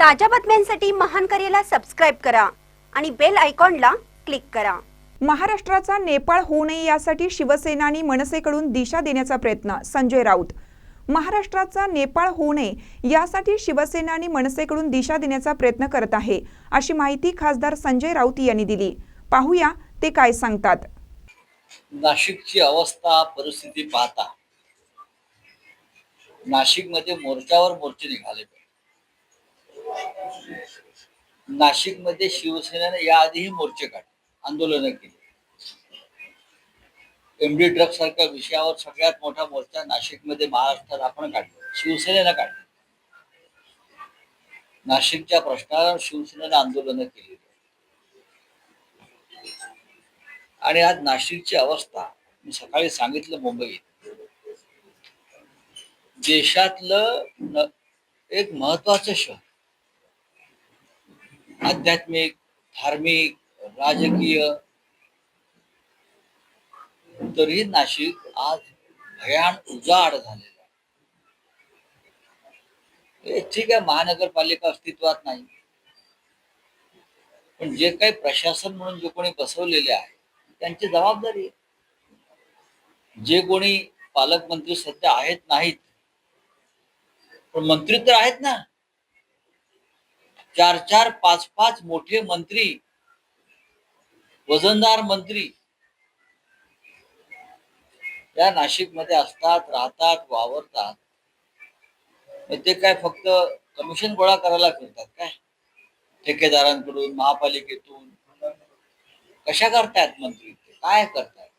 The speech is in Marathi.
ताज्या बातम्यांसाठी महान करेला सबस्क्राईब करा आणि बेल आयकॉनला क्लिक करा. महाराष्ट्राचा नेपाळ होऊ नये यासाठी शिवसेना आणि मनसेकडून दिशा देण्याचा प्रयत्न संजय राऊत. महाराष्ट्राचा नेपाळ होऊ नये यासाठी शिवसेना आणि मनसेकडून दिशा देण्याचा प्रयत्न करत आहे अशी माहिती खासदार संजय राऊत यांनी दिली. पाहूया ते काय सांगतात. नाशिकची अवस्था परिस्थिती पाहता. नाशिकमध्ये मोर्चावर मोर्चे निघाले. नाशिकमध्ये शिवसेनेने याआधीही मोर्चे काढले आंदोलनं केली. एमडी ड्रग सारख्या विषयावर सगळ्यात मोठा मोर्चा नाशिकमध्ये महाराष्ट्रात आपण काढला शिवसेनेनं काढला. नाशिकच्या प्रश्नावर शिवसेनेनं आंदोलनं केली. आणि आज नाशिकची अवस्था मी सकाळी सांगितलं मुंबईत. देशातलं एक महत्वाचं शहर आध्यात्मिक धार्मिक राजकीय. तरी नाशिक आज भयान उजाड झालेलं आहे. ठीक आहे महानगरपालिका अस्तित्वात नाही. पण जे काही प्रशासन म्हणून जे कोणी बसवलेले आहे त्यांची जबाबदारी आहे. जे कोणी पालकमंत्री सध्या आहेत नाहीत पण मंत्री तर आहेत ना. चार चार पाच पाच मोठे मंत्री वजनदार मंत्री त्या नाशिकमध्ये असतात राहतात वावरतात. ते काय फक्त कमिशन गोळा करायला फिरतात काय? ठेकेदारांकडून महापालिकेतून. कशा करतायत मंत्री? ते? काय करतायत?